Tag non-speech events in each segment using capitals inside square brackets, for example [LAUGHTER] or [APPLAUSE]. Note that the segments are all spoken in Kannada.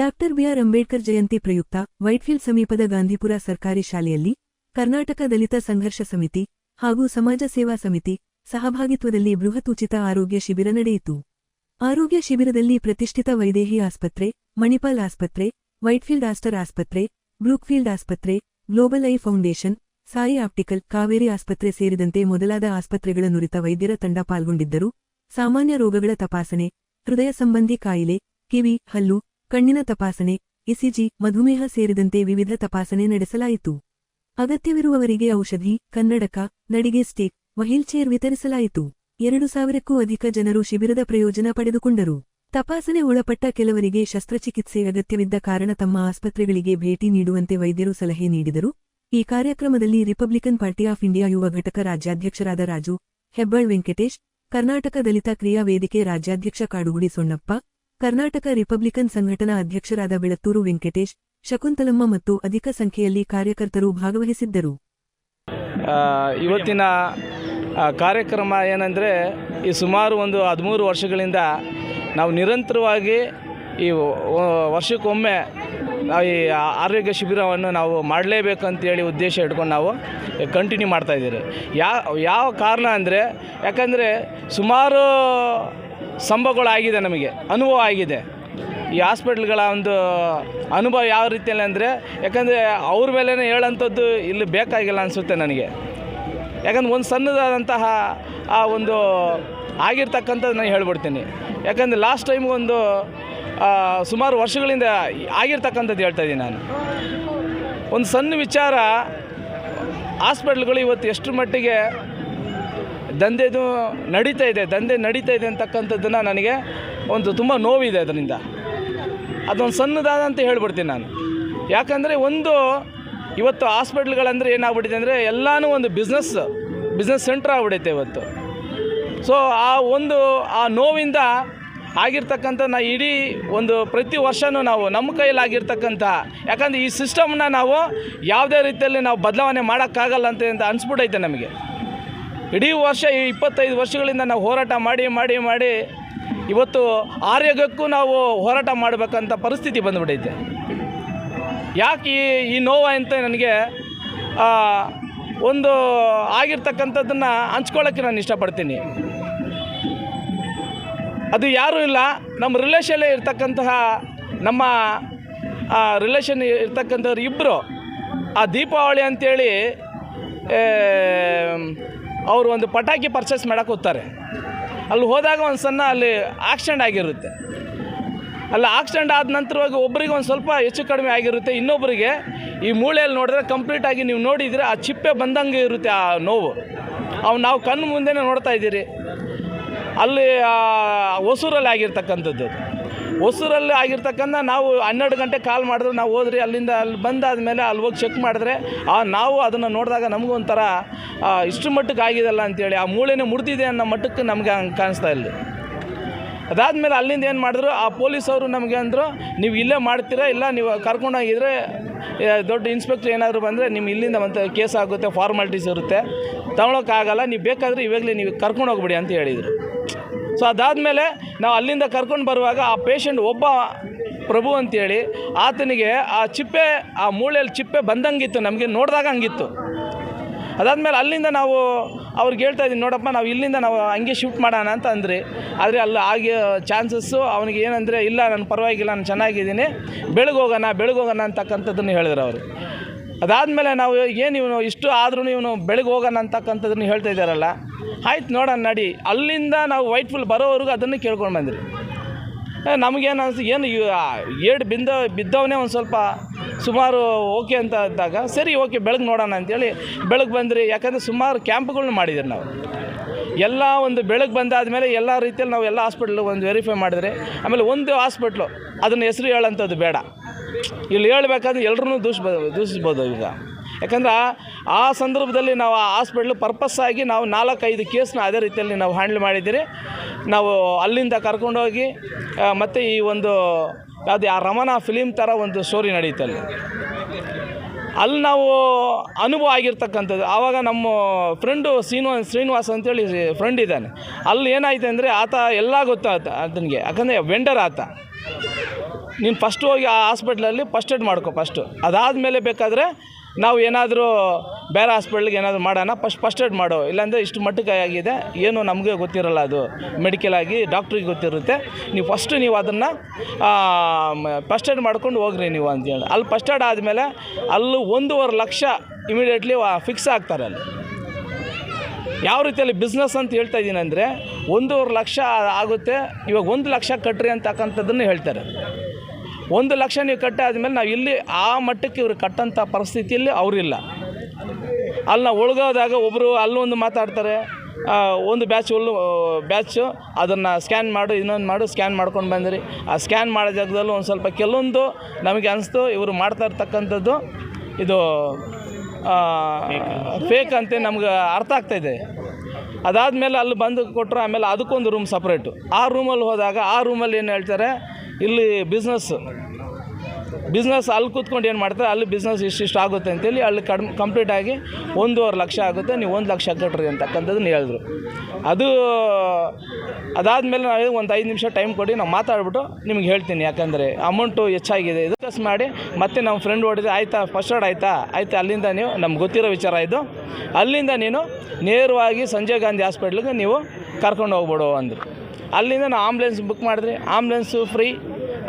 ಡಾಕ್ಟರ್ ಬಿಆರ್ ಅಂಬೇಡ್ಕರ್ ಜಯಂತಿ ಪ್ರಯುಕ್ತ ವೈಟ್ಫೀಲ್ಡ್ ಸಮೀಪದ ಗಾಂಧಿಪುರ ಸರ್ಕಾರಿ ಶಾಲೆಯಲ್ಲಿ ಕರ್ನಾಟಕ ದಲಿತ ಸಂಘರ್ಷ ಸಮಿತಿ ಹಾಗೂ ಸಮಾಜ ಸೇವಾ ಸಮಿತಿ ಸಹಭಾಗಿತ್ವದಲ್ಲಿ ಬೃಹತ್ ಉಚಿತ ಆರೋಗ್ಯ ಶಿಬಿರ ನಡೆಯಿತು. ಆರೋಗ್ಯ ಶಿಬಿರದಲ್ಲಿ ಪ್ರತಿಷ್ಠಿತ ವೈದೇಹಿ ಆಸ್ಪತ್ರೆ, ಮಣಿಪಾಲ್ ಆಸ್ಪತ್ರೆ, ವೈಟ್ಫೀಲ್ಡ್ ಆಸ್ಟರ್ ಆಸ್ಪತ್ರೆ, ಬ್ರೂಕ್ಫೀಲ್ಡ್ ಆಸ್ಪತ್ರೆ, Global Eye Foundation, Sai optical, Kaveri ಆಸ್ಪತ್ರೆ ಸೇರಿದಂತೆ ಮೊದಲಾದ ಆಸ್ಪತ್ರೆಗಳ ನುರಿತ ವೈದ್ಯರ ತಂಡ ಪಾಲ್ಗೊಂಡಿದ್ದರು. ಸಾಮಾನ್ಯ ರೋಗಗಳ ತಪಾಸಣೆ, ಹೃದಯ ಸಂಬಂಧಿ ಕಾಯಿಲೆ, ಕಿವಿ, ಹಲ್ಲು ಕಣ್ಣಿನ ತಪಾಸಣೆ ಇಸಿಜಿ ಮಧುಮೇಹ ಸೇರಿದಂತೆ ವಿವಿಧ ತಪಾಸಣೆ ನಡೆಸಲಾಯಿತು. ಅಗತ್ಯವಿರುವವರಿಗೆ ಔಷಧಿ, ಕನ್ನಡಕ, ನಡಿಗೆ ಸ್ಟಿಕ್ ವಹೀಲ್ಚೇರ್ ವಿತರಿಸಲಾಯಿತು. ಎರಡು ಸಾವಿರಕ್ಕೂ ಅಧಿಕ ಜನರು ಶಿಬಿರದ ಪ್ರಯೋಜನ ಪಡೆದುಕೊಂಡರು. ತಪಾಸಣೆ ಒಳಪಟ್ಟ ಕೆಲವರಿಗೆ ಶಸ್ತ್ರಚಿಕಿತ್ಸೆ ಅಗತ್ಯವಿದ್ದ ಕಾರಣ ತಮ್ಮ ಆಸ್ಪತ್ರೆಗಳಿಗೆ ಭೇಟಿ ನೀಡುವಂತೆ ವೈದ್ಯರು ಸಲಹೆ ನೀಡಿದರು. ಈ ಕಾರ್ಯಕ್ರಮದಲ್ಲಿ ರಿಪಬ್ಲಿಕನ್ ಪಾರ್ಟಿ ಆಫ್ ಇಂಡಿಯಾ ಯುವ ಘಟಕ ರಾಜ್ಯಾಧ್ಯಕ್ಷರಾದ ರಾಜು ಹೆಬ್ಬಾಳ್ ವೆಂಕಟೇಶ್, ಕರ್ನಾಟಕ ದಲಿತ ಕ್ರಿಯಾ ವೇದಿಕೆ ರಾಜ್ಯಾಧ್ಯಕ್ಷ ಕಾಡುಗುಡಿ ಸೊಣ್ಣಪ್ಪ ಕರ್ನಾಟಕ ರಿಪಬ್ಲಿಕನ್ ಸಂಘಟನಾ ಅಧ್ಯಕ್ಷರಾದ ಬೆಳತ್ತೂರು ವೆಂಕಟೇಶ್, ಶಕುಂತಲಮ್ಮ ಮತ್ತು ಅಧಿಕ ಸಂಖ್ಯೆಯಲ್ಲಿ ಕಾರ್ಯಕರ್ತರು ಭಾಗವಹಿಸಿದ್ದರು. ಇವತ್ತಿನ ಕಾರ್ಯಕ್ರಮ ಏನಂದರೆ ಈ ಸುಮಾರು ಒಂದು ಹದಿಮೂರು ವರ್ಷಗಳಿಂದ ನಾವು ನಿರಂತರವಾಗಿ ಈ ವರ್ಷಕ್ಕೊಮ್ಮೆ ನಾವು ಈ ಆರೋಗ್ಯ ಶಿಬಿರವನ್ನು ನಾವು ಮಾಡಲೇಬೇಕು ಅಂತೇಳಿ ಉದ್ದೇಶ ಇಟ್ಕೊಂಡು ನಾವು ಕಂಟಿನ್ಯೂ ಮಾಡ್ತಾಯಿದ್ದೀರಿ ಯಾವ ಯಾವ ಕಾರಣ ಅಂದರೆ, ಯಾಕಂದರೆ ಸುಮಾರು ಸಂಭವಗಳಾಗಿದೆ ನಮಗೆ, ಅನುಭವ ಆಗಿದೆ. ಈ ಹಾಸ್ಪಿಟ್ಲ್ಗಳ ಒಂದು ಅನುಭವ ಯಾವ ರೀತಿಯಲ್ಲಿ ಅಂದರೆ, ಯಾಕಂದರೆ ಅವ್ರ ಮೇಲೇ ಹೇಳೋಂಥದ್ದು ಇಲ್ಲಿ ಬೇಕಾಗಿಲ್ಲ ಅನಿಸುತ್ತೆ ನನಗೆ. ಯಾಕಂದ್ರೆ ಒಂದು ಸಣ್ಣದಾದಂತಹ ಆ ಒಂದು ಆಗಿರ್ತಕ್ಕಂಥದ್ದು ನಾನು ಹೇಳ್ಬಿಡ್ತೀನಿ. ಯಾಕಂದರೆ ಲಾಸ್ಟ್ ಟೈಮ್ ಒಂದು ಸುಮಾರು ವರ್ಷಗಳಿಂದ ಆಗಿರ್ತಕ್ಕಂಥದ್ದು ಹೇಳ್ತಾ ಇದ್ದೀನಿ ನಾನು. ಒಂದು ಸಣ್ಣ ವಿಚಾರ, ಹಾಸ್ಪಿಟ್ಲ್ಗಳು ಇವತ್ತು ಎಷ್ಟು ಮಟ್ಟಿಗೆ ದಂಧೆದು ನಡೀತಾ ಇದೆ, ದಂಧೆ ನಡೀತಾ ಇದೆ ಅಂತಕ್ಕಂಥದ್ದನ್ನು ನನಗೆ ಒಂದು ತುಂಬ ನೋವಿದೆ ಅದರಿಂದ. ಅದೊಂದು ಸಣ್ಣದಾದಂತ ಹೇಳ್ಬಿಡ್ತೀನಿ ನಾನು. ಯಾಕಂದರೆ ಒಂದು ಇವತ್ತು ಹಾಸ್ಪಿಟ್ಲ್ಗಳಂದರೆ ಏನಾಗ್ಬಿಟ್ಟಿದೆ ಅಂದರೆ ಎಲ್ಲನೂ ಒಂದು ಬಿಸ್ನೆಸ್ ಬಿಸ್ನೆಸ್ ಸೆಂಟ್ರ್ ಆಗ್ಬಿಡೈತೆ ಇವತ್ತು. ಸೊ ಆ ಒಂದು, ಆ ನೋವಿಂದ ಆಗಿರ್ತಕ್ಕಂಥ ನಾ ಇಡೀ ಒಂದು ಪ್ರತಿ ವರ್ಷವೂ ನಾವು ನಮ್ಮ ಕೈಯಲ್ಲಿ ಆಗಿರ್ತಕ್ಕಂಥ, ಯಾಕಂದರೆ ಈ ಸಿಸ್ಟಮ್ನ ನಾವು ಯಾವುದೇ ರೀತಿಯಲ್ಲಿ ನಾವು ಬದಲಾವಣೆ ಮಾಡೋಕ್ಕಾಗಲ್ಲ ಅಂತ ಅಂತ ಅನಿಸ್ಬಿಟ್ಟೈತೆ ನಮಗೆ. ಇಡೀ ವರ್ಷ ಈ ಇಪ್ಪತ್ತೈದು ವರ್ಷಗಳಿಂದ ನಾವು ಹೋರಾಟ ಮಾಡಿ ಮಾಡಿ ಮಾಡಿ ಇವತ್ತು ಆರೋಗ್ಯಕ್ಕೂ ನಾವು ಹೋರಾಟ ಮಾಡಬೇಕಂತ ಪರಿಸ್ಥಿತಿ ಬಂದುಬಿಟ್ಟೈತೆ ಯಾಕೆ ಈ ಈ ನೋವು ಅಂತ ನನಗೆ ಒಂದು ಆಗಿರ್ತಕ್ಕಂಥದ್ದನ್ನು ಹಂಚ್ಕೊಳ್ಳೋಕ್ಕೆ ನಾನು ಇಷ್ಟಪಡ್ತೀನಿ. ಅದು ಯಾರೂ ಇಲ್ಲ, ನಮ್ಮ ರಿಲೇಷಲ್ಲೇ ಇರ್ತಕ್ಕಂತಹ, ನಮ್ಮ ರಿಲೇಷನ್ ಇರ್ತಕ್ಕಂಥವ್ರು ಇಬ್ಬರು ಆ ದೀಪಾವಳಿ ಅಂತೇಳಿ ಅವರು ಒಂದು ಪಟಾಕಿ ಪರ್ಚೇಸ್ ಮಾಡೋಕೆ ಹೋಗ್ತಾರೆ. ಅಲ್ಲಿ ಹೋದಾಗ ಒಂದು ಸಣ್ಣ ಅಲ್ಲಿ ಆಕ್ಸಿಡೆಂಟ್ ಆಗಿರುತ್ತೆ. ಅಲ್ಲಿ ಆಕ್ಸಿಡೆಂಟ್ ಆದ ನಂತರವಾಗಿ ಒಬ್ಬರಿಗೆ ಒಂದು ಸ್ವಲ್ಪ ಹೆಚ್ಚು ಕಡಿಮೆ ಆಗಿರುತ್ತೆ. ಇನ್ನೊಬ್ಬರಿಗೆ ಈ ಮೂಳೆಯಲ್ಲಿ ನೋಡಿದ್ರೆ ಕಂಪ್ಲೀಟಾಗಿ ನೀವು ನೋಡಿದರೆ ಆ ಚಿಪ್ಪೆ ಬಂದಂಗೆ ಇರುತ್ತೆ ಆ ನೋವು. ಅವು ನಾವು ಕಣ್ಣು ಮುಂದೆನೇ ನೋಡ್ತಾ ಇದ್ದೀರಿ. ಅಲ್ಲಿ ಹೊಸೂರಲ್ಲಿ ಆಗಿರ್ತಕ್ಕಂಥದ್ದು ಹೊಸೂರಲ್ಲಿ ಆಗಿರ್ತಕ್ಕಂಥ ನಾವು ಹನ್ನೆರಡು ಗಂಟೆ ಕಾಲ್ ಮಾಡಿದ್ರೆ, ನಾವು ಹೋದ್ರಿ, ಅಲ್ಲಿಂದ ಅಲ್ಲಿ ಬಂದಾದಮೇಲೆ ಅಲ್ಲಿ ಹೋಗಿ ಚೆಕ್ ಮಾಡಿದ್ರೆ, ಆ ನಾವು ಅದನ್ನು ನೋಡಿದಾಗ ನಮಗೂ ಒಂಥರ ಇಷ್ಟು ಮಟ್ಟಕ್ಕೆ ಆಗಿದೆಲ್ಲ ಅಂತೇಳಿ, ಆ ಮೂಳೆನೇ ಮುರಿದಿದೆ ಅನ್ನೋ ಮಟ್ಟಕ್ಕೆ ನಮಗೆ ಹಂಗೆ ಕಾಣಿಸ್ತಾ ಇಲ್ಲಿ. ಅದಾದಮೇಲೆ ಅಲ್ಲಿಂದ ಏನು ಮಾಡಿದ್ರು, ಆ ಪೊಲೀಸವರು ನಮಗೆ ಅಂದರು, ನೀವು ಇಲ್ಲೇ ಮಾಡ್ತೀರಾ, ಇಲ್ಲ ನೀವು ಕರ್ಕೊಂಡೋಗಿದ್ರೆ ದೊಡ್ಡ ಇನ್ಸ್ಪೆಕ್ಟ್ರ್ ಏನಾದರೂ ಬಂದರೆ ನಿಮ್ಮ ಇಲ್ಲಿಂದ ಮತ್ತೆ ಕೇಸ್ ಆಗುತ್ತೆ ಫಾರ್ಮಾಲಿಟೀಸ್ ಇರುತ್ತೆ, ತಗೊಳಕ್ಕಾಗಲ್ಲ, ನೀವು ಬೇಕಾದರೆ ಇವಾಗಲೇ ನೀವು ಕರ್ಕೊಂಡು ಹೋಗ್ಬಿಡಿ ಅಂತ ಹೇಳಿದರು. ಸೊ ಅದಾದಮೇಲೆ ನಾವು ಅಲ್ಲಿಂದ ಕರ್ಕೊಂಡು ಬರುವಾಗ ಆ ಪೇಷಂಟ್ ಒಬ್ಬ ಪ್ರಭು ಅಂತೇಳಿ, ಆತನಿಗೆ ಆ ಚಿಪ್ಪೆ, ಆ ಮೂಳೆಯಲ್ಲಿ ಚಿಪ್ಪೆ ಬಂದಂಗಿತ್ತು, ನಮಗೆ ನೋಡಿದಾಗ ಹಂಗಿತ್ತು. ಅದಾದಮೇಲೆ ಅಲ್ಲಿಂದ ನಾವು ಅವ್ರಿಗೆ ಹೇಳ್ತಾ ಇದ್ದೀನಿ, ನೋಡಪ್ಪ, ನಾವು ಇಲ್ಲಿಂದ ನಾವು ಹಂಗೆ ಶಿಫ್ಟ್ ಮಾಡೋಣ ಅಂತ ಅಂದ್ರಿ. ಆದರೆ ಅಲ್ಲಿ ಆಗಿ ಚಾನ್ಸಸ್ಸು ಅವನಿಗೆ ಏನಂದರೆ, ಇಲ್ಲ, ನಾನು ಪರವಾಗಿಲ್ಲ, ನಾನು ಚೆನ್ನಾಗಿದ್ದೀನಿ ಬೆಳಗ್ಗೆ ಹೋಗೋಣ ಬೆಳಗ್ಗೆ ಹೋಗೋಣ ಅಂತಕ್ಕಂಥದ್ದನ್ನು ಹೇಳಿದ್ರು ಅವರು. ಅದಾದಮೇಲೆ ನಾವು ಏನು ಇವನು ಇಷ್ಟು ಆದ್ರೂ ಇವನು ಬೆಳಗ್ಗೆ ಹೋಗೋಣ ಅಂತಕ್ಕಂಥದ್ದನ್ನು ಹೇಳ್ತಾ ಇದ್ದಾರಲ್ಲ? ಆಯ್ತು ನೋಡೋಣ, ನಡಿ. ಅಲ್ಲಿಂದ ನಾವು ವೈಟ್ ಫುಲ್ ಬರೋವರೆಗೂ ಅದನ್ನು ಕೇಳ್ಕೊಂಡು ಬಂದ್ರಿ ನಮಗೇನು ಅನಿಸ್ತು ಏನು ಏಡು ಬಿಂದ, ಬಿದ್ದವನೇ ಒಂದು ಸ್ವಲ್ಪ ಸುಮಾರು ಓಕೆ ಅಂತ ಇದ್ದಾಗ, ಸರಿ, ಓಕೆ ಬೆಳಗ್ಗೆ ನೋಡೋಣ ಅಂತೇಳಿ ಬೆಳಗ್ಗೆ ಬಂದ್ರಿ ಯಾಕಂದರೆ ಸುಮಾರು ಕ್ಯಾಂಪ್ಗಳನ್ನ ಮಾಡಿದ್ರಿ ನಾವು. ಎಲ್ಲ ಒಂದು ಬೆಳಗ್ಗೆ ಬಂದಾದಮೇಲೆ ಎಲ್ಲ ರೀತಿಯಲ್ಲಿ ನಾವು ಎಲ್ಲ ಹಾಸ್ಪಿಟ್ಲು ಒಂದು ವೆರಿಫೈ ಮಾಡಿದ್ರಿ, ಆಮೇಲೆ ಒಂದು ಹಾಸ್ಪಿಟ್ಲು, ಅದನ್ನು ಹೆಸರು ಹೇಳೋಂಥದ್ದು ಬೇಡ. ಇಲ್ಲಿ ಹೇಳ್ಬೇಕಾದ್ರೆ ಎಲ್ಲರೂ ದೂಷ ದೂಷಿಸ್ಬೋದು ಈಗ. ಯಾಕಂದ್ರೆ ಆ- ಸಂದರ್ಭದಲ್ಲಿ ನಾವು ಆ ಹಾಸ್ಪಿಟ್ಲ್ ಆಗಿ ನಾವು ನಾಲ್ಕೈದು ಕೇಸ್ನ ಅದೇ ರೀತಿಯಲ್ಲಿ ನಾವು ಹ್ಯಾಂಡಲ್ ಮಾಡಿದ್ದೀರಿ. ನಾವು ಅಲ್ಲಿಂದ ಕರ್ಕೊಂಡೋಗಿ ಮತ್ತು ಈ ಒಂದು, ಯಾವುದು ಆ ರಮಣ ಫಿಲಿಮ್ ಥರ ಒಂದು ಸ್ಟೋರಿ ಅಲ್ಲಿ. ಅಲ್ಲಿ ನಾವು ಅನುಭವ ಆಗಿರ್ತಕ್ಕಂಥದ್ದು. ಆವಾಗ ನಮ್ಮ ಫ್ರೆಂಡು ಶ್ರೀನಿವಾಸ್ ಶ್ರೀನಿವಾಸ್ ಅಂತೇಳಿ ಫ್ರೆಂಡ್ ಇದ್ದಾನೆ. ಅಲ್ಲಿ ಏನಾಯ್ತು ಅಂದರೆ ಆತ ಎಲ್ಲ ಗೊತ್ತಾತ ಅದನಿಗೆ ಯಾಕಂದರೆ ವೆಂಡರ್ ಆತ. ನೀನು ಫಸ್ಟ್ ಹೋಗಿ ಆ ಹಾಸ್ಪಿಟ್ಲಲ್ಲಿ ಫಸ್ಟ್ ಏಡ್ ಮಾಡ್ಕೊ ಫಸ್ಟು ಅದಾದಮೇಲೆ ಬೇಕಾದರೆ ನಾವು ಏನಾದರೂ ಬೇರೆ ಹಾಸ್ಪಿಟ್ಲಿಗೆ ಏನಾದರೂ ಮಾಡೋಣ ಫಸ್ಟ್ ಫಸ್ಟ್ ಏಡ್ ಮಾಡು. ಇಲ್ಲಾಂದರೆ ಇಷ್ಟು ಮಟ್ಟಕ್ಕೆ ಆಗಿದೆ, ಏನು ನಮಗೆ ಗೊತ್ತಿರಲ್ಲ ಅದು. ಮೆಡಿಕಲ್ ಆಗಿ ಡಾಕ್ಟ್ರಿಗೆ ಗೊತ್ತಿರುತ್ತೆ. ನೀವು ಫಸ್ಟ್ ನೀವು ಅದನ್ನು ಫಸ್ಟ್ ಏಡ್ ಮಾಡ್ಕೊಂಡು ಹೋಗ್ರಿ ನೀವು ಅಂತೇಳಿ ಅಲ್ಲಿ ಫಸ್ಟ್ ಏಡ್ ಆದಮೇಲೆ ಅಲ್ಲಿ ಒಂದೂವರೆ ಲಕ್ಷ ಇಮಿಡಿಯೇಟ್ಲಿ ಫಿಕ್ಸ್ ಆಗ್ತಾರೆ ಅಲ್ಲಿ. ಯಾವ ರೀತಿಯಲ್ಲಿ ಬಿಸ್ನೆಸ್ ಅಂತ ಹೇಳ್ತಾ ಇದ್ದೀನಿ ಅಂದರೆ, ಒಂದೂವರೆ ಲಕ್ಷ ಆಗುತ್ತೆ, ಇವಾಗ ಒಂದು ಲಕ್ಷ ಕಟ್ಟ್ರಿ ಅಂತಕ್ಕಂಥದ್ದನ್ನು ಹೇಳ್ತಾರೆ. ಒಂದು ಲಕ್ಷ ನೀವು ಕಟ್ಟಾದ್ಮೇಲೆ ನಾವು ಇಲ್ಲಿ ಆ ಮಟ್ಟಕ್ಕೆ ಇವರು ಕಟ್ಟಂಥ ಪರಿಸ್ಥಿತಿಯಲ್ಲಿ ಅವರಿಲ್ಲ. ಅಲ್ಲಿ ನಾವು ಒಳಗೋದಾಗ ಒಬ್ಬರು ಅಲ್ಲೊಂದು ಮಾತಾಡ್ತಾರೆ ಒಂದು ಬ್ಯಾಚ್ ಒಳ್ಳು ಬ್ಯಾಚು ಅದನ್ನು ಸ್ಕ್ಯಾನ್ ಮಾಡು, ಇನ್ನೊಂದು ಮಾಡು ಸ್ಕ್ಯಾನ್ ಮಾಡ್ಕೊಂಡು ಬಂದಿರಿ. ಆ ಸ್ಕ್ಯಾನ್ ಮಾಡೋ ಜಾಗದಲ್ಲೂ ಒಂದು ಸ್ವಲ್ಪ ಕೆಲವೊಂದು ನಮಗೆ ಅನಿಸ್ತು, ಇವರು ಮಾಡ್ತಾ ಇರ್ತಕ್ಕಂಥದ್ದು ಇದು ಫೇಕ್ ಅಂತ ನಮ್ಗೆ ಅರ್ಥ ಆಗ್ತಾಯಿದೆ ಅದಾದಮೇಲೆ ಅಲ್ಲಿ ಬಂದು ಕೊಟ್ಟರು ಆಮೇಲೆ ಅದಕ್ಕೊಂದು ರೂಮ್ ಸಪ್ರೇಟು ಆ ರೂಮಲ್ಲಿ ಹೋದಾಗ ಆ ರೂಮಲ್ಲಿ ಏನು ಹೇಳ್ತಾರೆ ಇಲ್ಲಿ ಬಿಸ್ನೆಸ್ ಬಿಸ್ನೆಸ್ ಅಲ್ಲಿ ಕೂತ್ಕೊಂಡು ಏನು ಮಾಡ್ತಾರೆ, ಅಲ್ಲಿ ಬಿಸ್ನೆಸ್ ಇಷ್ಟಿಷ್ಟು ಆಗುತ್ತೆ ಅಂತೇಳಿ ಅಲ್ಲಿ ಕಡಿಮೆ ಕಂಪ್ಲೀಟ್ ಆಗಿ ಒಂದೂವರೆ ಲಕ್ಷ ಆಗುತ್ತೆ, ನೀವು ಒಂದು ಲಕ್ಷ ಕಟ್ಟ್ರಿ ಅಂತಕ್ಕಂಥದ್ದು ಹೇಳಿದ್ರು. ಅದು, ಅದಾದಮೇಲೆ ನಾವು ಒಂದು ಐದು ನಿಮಿಷ ಟೈಮ್ ಕೊಡಿ, ನಾವು ಮಾತಾಡ್ಬಿಟ್ಟು ನಿಮ್ಗೆ ಹೇಳ್ತೀನಿ, ಯಾಕಂದರೆ ಅಮೌಂಟು ಹೆಚ್ಚಾಗಿದೆ. ಇದು ಕಸ್ ಮಾಡಿ, ಮತ್ತೆ ನಮ್ಮ ಫ್ರೆಂಡ್ ಹೊಡಿದ್ರೆ ಆಯಿತಾ ಫಸ್ಟ್ ಏಡ್ ಆಯಿತಾ? ಆಯ್ತು, ಅಲ್ಲಿಂದ ನೀವು, ನಮ್ಗೆ ಗೊತ್ತಿರೋ ವಿಚಾರ ಇದು. ಅಲ್ಲಿಂದ ನೀನು ನೇರವಾಗಿ ಸಂಜಯ್ ಗಾಂಧಿ ಹಾಸ್ಪಿಟ್ಲಿಗೆ ನೀವು ಕರ್ಕೊಂಡು ಹೋಗ್ಬಿಡು ಅಂದರು. ಅಲ್ಲಿಂದ ನಾವು ಆಂಬ್ಲೆನ್ಸ್ ಬುಕ್ ಮಾಡಿದ್ರಿ. ಆಂಬ್ಲೆನ್ಸು ಫ್ರೀ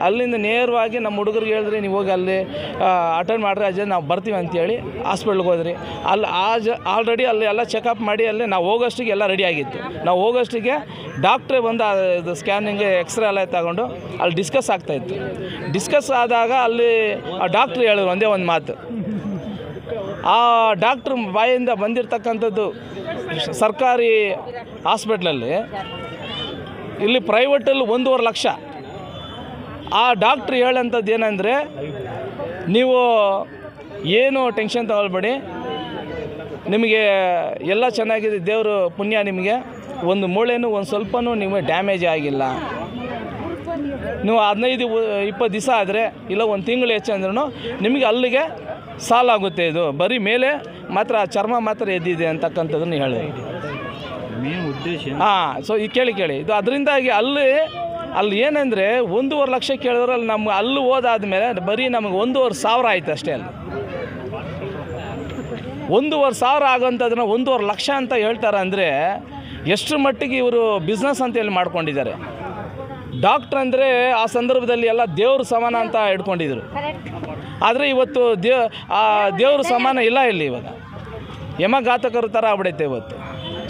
ಅಲ್ಲಿಂದ ನೇರವಾಗಿ ನಮ್ಮ ಹುಡುಗರಿಗೆ ಹೇಳಿದ್ರಿ ನೀವು ಹೋಗಿ ಅಲ್ಲಿ ಅಟೆಂಡ್ ಮಾಡಿರಿ ಅಜ್ಜ, ನಾವು ಬರ್ತೀವಿ ಅಂತೇಳಿ ಹಾಸ್ಪಿಟ್ಲ್ಗೆ ಹೋದ್ರಿ. ಅಲ್ಲಿ ಆ ಆಲ್ರೆಡಿ ಅಲ್ಲಿ ಎಲ್ಲ ಚೆಕಪ್ ಮಾಡಿ ಅಲ್ಲಿ ನಾವು ಹೋಗೋಷ್ಟಿಗೆ ಎಲ್ಲ ರೆಡಿ ಆಗಿತ್ತು. ನಾವು ಹೋಗೋಷ್ಟಿಗೆ ಡಾಕ್ಟ್ರೇ ಬಂದು ಇದು ಸ್ಕ್ಯಾನಿಂಗ್ ಎಕ್ಸ್ರೇ ಎಲ್ಲ ತಗೊಂಡು ಅಲ್ಲಿ ಡಿಸ್ಕಸ್ ಆಗ್ತಾಯಿತ್ತು ಡಿಸ್ಕಸ್ ಆದಾಗ ಅಲ್ಲಿ ಆ ಡಾಕ್ಟ್ರು ಹೇಳಿದ್ರು ಒಂದೇ ಒಂದು ಮಾತು. ಆ ಡಾಕ್ಟ್ರ್ ಬಾಯಿಂದ ಬಂದಿರತಕ್ಕಂಥದ್ದು ಸರ್ಕಾರಿ ಹಾಸ್ಪಿಟ್ಲಲ್ಲಿ ಇಲ್ಲಿ ಪ್ರೈವೇಟಲ್ಲಿ ಒಂದೂವರೆ ಲಕ್ಷ. ಆ ಡಾಕ್ಟ್ರ್ ಹೇಳೋಂಥದ್ದು ಏನಂದರೆ ನೀವು ಏನು ಟೆನ್ಷನ್ ತಗೊಳ್ಬೇಡಿ. ನಿಮಗೆ ಎಲ್ಲ ಚೆನ್ನಾಗಿದೆ ದೇವರು ಪುಣ್ಯ ನಿಮಗೆ. ಒಂದು ಮೂಳೆನೂ ಒಂದು ಸ್ವಲ್ಪನೂ ನಿಮಗೆ ಡ್ಯಾಮೇಜ್ ಆಗಿಲ್ಲ. ನೀವು ಹದಿನೈದು ಇಪ್ಪತ್ತು ದಿವಸ ಆದರೆ ಇಲ್ಲ ಒಂದು ತಿಂಗಳು ಹೆಚ್ಚು ಅಂದ್ರೂ ನಿಮಗೆ ಅಲ್ಲಿಗೆ ಸಾಲಾಗುತ್ತೆ ಇದು. ಬರೀ ಮೇಲೆ ಮಾತ್ರ ಚರ್ಮ ಮಾತ್ರ ಎದ್ದಿದೆ ಅಂತಕ್ಕಂಥದ್ದನ್ನು ಹೇಳಿ. ಹಾಂ ಸೊ ಈ ಕೇಳಿ ಕೇಳಿ. ಇದು ಅದರಿಂದಾಗಿ ಅಲ್ಲಿ ಅಲ್ಲಿ ಏನಂದರೆ ಒಂದೂವರೆ ಲಕ್ಷ ಕೇಳಿದ್ರೆ ಅಲ್ಲಿ ನಮ್ಗೆ ಅಲ್ಲಿ ಹೋದಾದ್ಮೇಲೆ ಬರೀ ನಮಗೆ ಒಂದೂವರೆ ಸಾವಿರ ಆಯ್ತು ಅಷ್ಟೇ ಅಲ್ಲಿ. ಒಂದೂವರೆ ಸಾವಿರ ಆಗೋಂಥದ್ದನ್ನ ಒಂದೂವರೆ ಲಕ್ಷ ಅಂತ ಹೇಳ್ತಾರೆ ಅಂದರೆ ಎಷ್ಟು ಮಟ್ಟಿಗೆ ಇವರು ಬಿಸ್ನೆಸ್ ಅಂತೇಳಿ ಮಾಡ್ಕೊಂಡಿದ್ದಾರೆ. ಡಾಕ್ಟ್ರ್ ಅಂದರೆ ಆ ಸಂದರ್ಭದಲ್ಲಿ ಎಲ್ಲ ದೇವ್ರ ಸಮಾನ ಅಂತ ಇಟ್ಕೊಂಡಿದ್ರು ಆದರೆ ಇವತ್ತು ದೇ ಆ ದೇವ್ರ ಸಮಾನ ಇಲ್ಲ ಇಲ್ಲಿ ಇವಾಗ. ಯಮಘಾತಕರ ಥರ ಆಗ್ಬಿಡೈತೆ ಇವತ್ತು.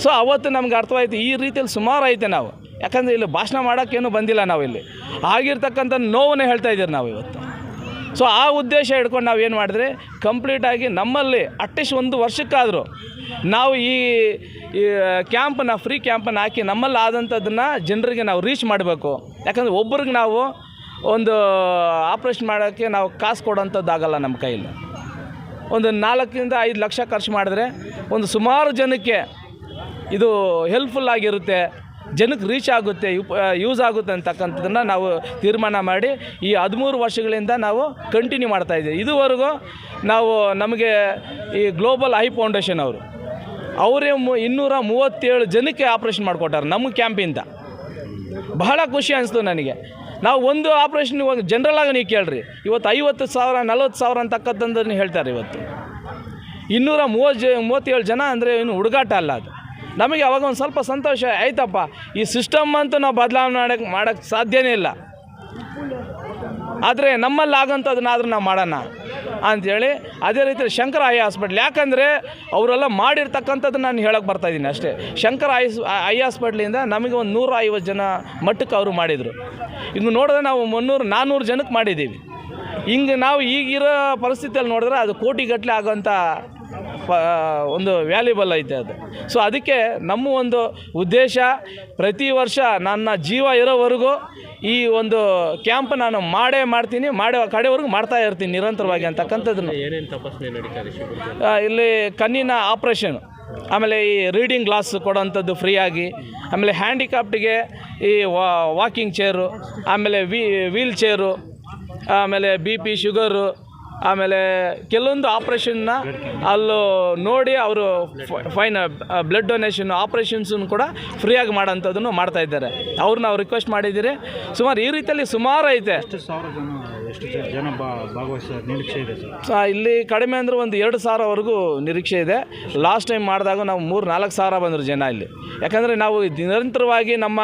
ಸೊ ಅವತ್ತು ನಮ್ಗೆ ಅರ್ಥವಾಯಿತು ಈ ರೀತಿಯಲ್ಲಿ ಸುಮಾರು ಐತೆ ನಾವು. ಯಾಕಂದರೆ ಇಲ್ಲಿ ಭಾಷಣ ಮಾಡೋಕ್ಕೇನು ಬಂದಿಲ್ಲ ನಾವಿಲ್ಲಿ ಆಗಿರ್ತಕ್ಕಂಥ ನೋವನ್ನೇ ಹೇಳ್ತಾ ಇದ್ದೀರಿ ನಾವು ಇವತ್ತು. ಸೊ ಆ ಉದ್ದೇಶ ಹಿಡ್ಕೊಂಡು ನಾವು ಏನು ಮಾಡಿದ್ರೆ ಕಂಪ್ಲೀಟಾಗಿ ನಮ್ಮಲ್ಲಿ ಅಟ್ಲೀಸ್ಟ್ ಒಂದು ವರ್ಷಕ್ಕಾದರೂ ನಾವು ಈ ಈ ಕ್ಯಾಂಪನ್ನ ಫ್ರೀ ಕ್ಯಾಂಪನ್ನು ಹಾಕಿ ನಮ್ಮಲ್ಲಿ ಆದಂಥದ್ದನ್ನು ಜನರಿಗೆ ನಾವು ರೀಚ್ ಮಾಡಬೇಕು. ಯಾಕಂದರೆ ಒಬ್ರಿಗೆ ನಾವು ಒಂದು ಆಪ್ರೇಷನ್ ಮಾಡೋಕ್ಕೆ ನಾವು ಕಾಸು ಕೊಡೋಂಥದ್ದಾಗಲ್ಲ ನಮ್ಮ ಕೈಯಲ್ಲಿ ಒಂದು ನಾಲ್ಕರಿಂದ ಐದು ಲಕ್ಷ ಖರ್ಚು ಮಾಡಿದ್ರೆ ಒಂದು ಸುಮಾರು ಜನಕ್ಕೆ ಇದು ಹೆಲ್ಪ್ಫುಲ್ ಆಗಿರುತ್ತೆ. ಜನಕ್ಕೆ ರೀಚ್ ಆಗುತ್ತೆ ಯೂಸ್ ಆಗುತ್ತೆ ಅಂತಕ್ಕಂಥದ್ದನ್ನು ನಾವು ತೀರ್ಮಾನ ಮಾಡಿ ಈ ಹದಿಮೂರು ವರ್ಷಗಳಿಂದ ನಾವು ಕಂಟಿನ್ಯೂ ಮಾಡ್ತಾಯಿದ್ದೀವಿ ಇದುವರೆಗೂ ನಾವು ನಮಗೆ ಈ ಗ್ಲೋಬಲ್ ಐ ಫೌಂಡೇಶನ್ ಅವರು, ಅವರೇ ಮು ಇನ್ನೂರ ಮೂವತ್ತೇಳು ಜನಕ್ಕೆ ಆಪ್ರೇಷನ್ ಮಾಡಿಕೊಟ್ಟಾರೆ ನಮ್ಮ ಕ್ಯಾಂಪಿಂದ ಬಹಳ ಖುಷಿ ಅನಿಸ್ತು ನನಗೆ. ನಾವು ಒಂದು ಆಪ್ರೇಷನ್ ಇವಾಗ ಜನರಲಾಗಿ ನೀವು ಕೇಳ್ರಿ, ಇವತ್ತು ಐವತ್ತು ಸಾವಿರ, ನಲ್ವತ್ತು ಸಾವಿರ ಅಂತಕ್ಕಂಥದ್ದನ್ನು ಹೇಳ್ತಾರೆ ಇವತ್ತು. ಇನ್ನೂರ ಮೂವತ್ತು ಜ ಮೂವತ್ತೇಳು ಜನ ಅಂದರೆ ಏನು ಹುಡುಗಾಟ ಅಲ್ಲ ಅದು. ನಮಗೆ ಅವಾಗ ಒಂದು ಸ್ವಲ್ಪ ಸಂತೋಷ ಆಯ್ತಪ್ಪ. ಈ ಸಿಸ್ಟಮ್ ಅಂತೂ ನಾವು ಬದಲಾವಣೆ ಮಾಡಕ್ಕೆ ಮಾಡೋಕ್ಕೆ ಸಾಧ್ಯನೇ ಇಲ್ಲ. ಆದರೆ ನಮ್ಮಲ್ಲಿ ಆಗೋಂಥದ್ದನ್ನಾದ್ರೂ ನಾವು ಮಾಡೋಣ ಅಂಥೇಳಿ ಅದೇ ರೀತಿ ಶಂಕರ ಐ ಹಾಸ್ಪಿಟ್ಲ್ ಯಾಕಂದರೆ ಅವರೆಲ್ಲ ಮಾಡಿರ್ತಕ್ಕಂಥದ್ದು ನಾನು ಹೇಳೋಕೆ ಬರ್ತಾಯಿದ್ದೀನಿ ಅಷ್ಟೇ. ಶಂಕರ ಐ ಐ ಹಾಸ್ಪಿಟ್ಲಿಂದ ನಮಗೆ ಒಂದು ನೂರ ಐವತ್ತು ಜನ ಮಟ್ಟಕ್ಕೆ ಅವರು ಮಾಡಿದರು. ಇನ್ನು ನೋಡಿದ್ರೆ ನಾವು ಮುನ್ನೂರು ನಾನ್ನೂರು ಜನಕ್ಕೆ ಮಾಡಿದ್ದೀವಿ. ಹಿಂಗೆ ನಾವು ಈಗಿರೋ ಪರಿಸ್ಥಿತಿಯಲ್ಲಿ ನೋಡಿದ್ರೆ ಅದು ಕೋಟಿಗಟ್ಟಲೆ ಆಗೋಂಥ ಒಂದು ವ್ಯಾಲ್ಯೂಬಲ್ ಐತೆ ಅದು. ಸೊ ಅದಕ್ಕೆ ನಮ್ಮ ಒಂದು ಉದ್ದೇಶ ಪ್ರತಿ ವರ್ಷ ನನ್ನ ಜೀವ ಇರೋವರೆಗೂ ಈ ಒಂದು ಕ್ಯಾಂಪ್ ನಾನು ಮಾಡೇ ಮಾಡ್ತೀನಿ ಮಾಡೋ ಕಡೆವರೆಗೂ ಮಾಡ್ತಾ ಇರ್ತೀನಿ ನಿರಂತರವಾಗಿ ಅಂತಕ್ಕಂಥದ್ದನ್ನು. ಇಲ್ಲಿ ಕಣ್ಣಿನ ಆಪ್ರೇಷನ್ ಆಮೇಲೆ ಈ ರೀಡಿಂಗ್ ಗ್ಲಾಸ್ ಕೊಡೋವಂಥದ್ದು ಫ್ರೀಯಾಗಿ ಆಮೇಲೆ ಹ್ಯಾಂಡಿಕ್ಯಾಪ್ಟಿಗೆ ಈ ವಾಕಿಂಗ್ ಚೇರು ಆಮೇಲೆ ವೀಲ್ ಚೇರು ಆಮೇಲೆ ಬಿ ಪಿ ಶುಗರು ಆಮೇಲೆ ಕೆಲವೊಂದು ಆಪ್ರೇಷನ್ನ ಅಲ್ಲೂ ನೋಡಿ ಅವರು ಫೈನ್ ಬ್ಲಡ್ ಡೊನೇಷನ್ ಆಪ್ರೇಷನ್ಸನ್ನು ಕೂಡ ಫ್ರೀಯಾಗಿ ಮಾಡೋಂಥದ್ದನ್ನು ಮಾಡ್ತಾ ಇದ್ದಾರೆ. ಅವ್ರನ್ನ ನಾವು ರಿಕ್ವೆಸ್ಟ್ ಮಾಡಿದ್ದೀರಿ. ಸುಮಾರು ಈ ರೀತಿಯಲ್ಲಿ ಸುಮಾರು ಐತೆ. ಇಲ್ಲಿ ಕಡಿಮೆ ಅಂದರೆ ಒಂದು ಎರಡು ಸಾವಿರವರೆಗೂ ನಿರೀಕ್ಷೆ ಇದೆ. ಲಾಸ್ಟ್ ಟೈಮ್ ಮಾಡಿದಾಗ ನಾವು ಮೂರು ನಾಲ್ಕು ಸಾವಿರ ಬಂದರು ಜನ ಇಲ್ಲಿ. ಯಾಕಂದರೆ ನಾವು ನಿರಂತರವಾಗಿ ನಮ್ಮ